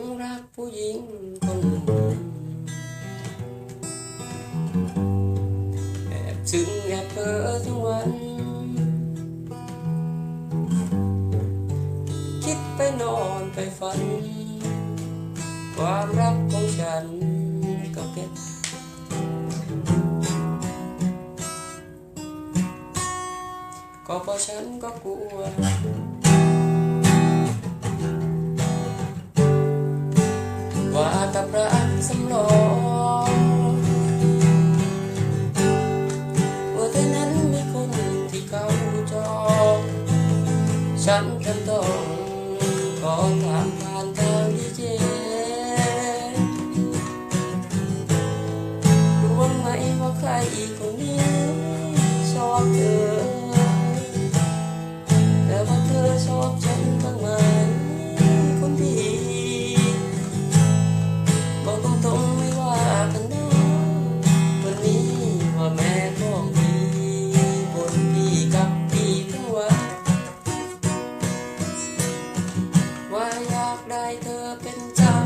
งรักผู้หญิงคนหนึ่งแอบซึ้งแอบเพ้อทั้งวัน คิดไปนอนไปฝัน ความรักของฉันก็เก็บก็เพราะฉันก็กลัว กับรักสำรองว่าเธอนั้นมีคนที่เขาจองฉันจำต้องขอถามผ่านทางดีเจรู้ไหมว่าใครอีกคนนี้ชอบเธอ อยากได้เธอเป็นเจ้า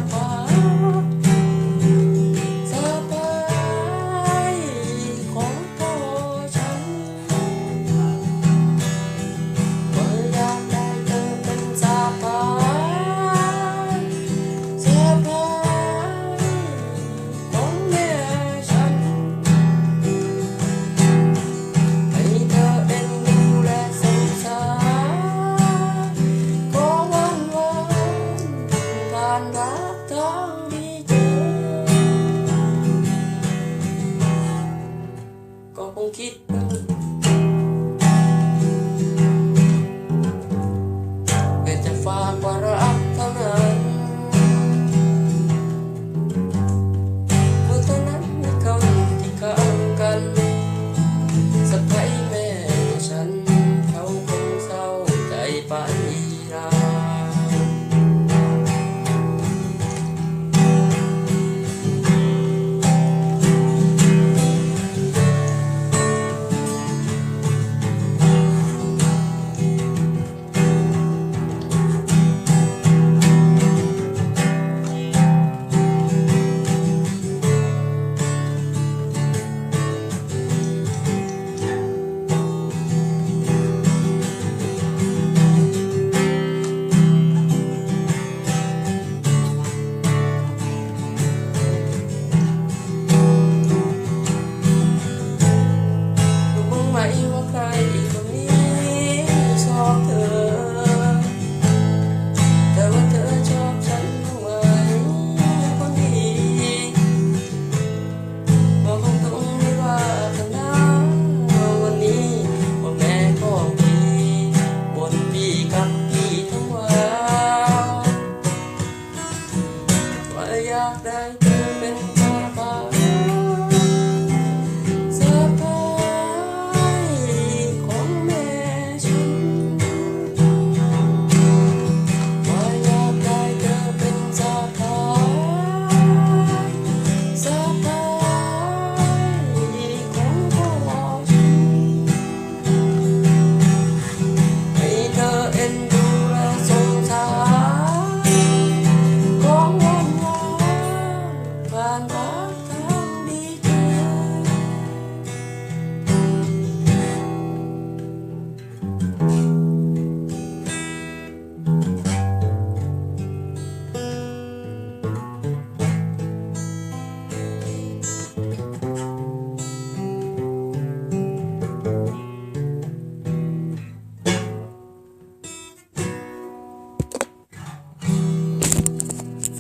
Yeah.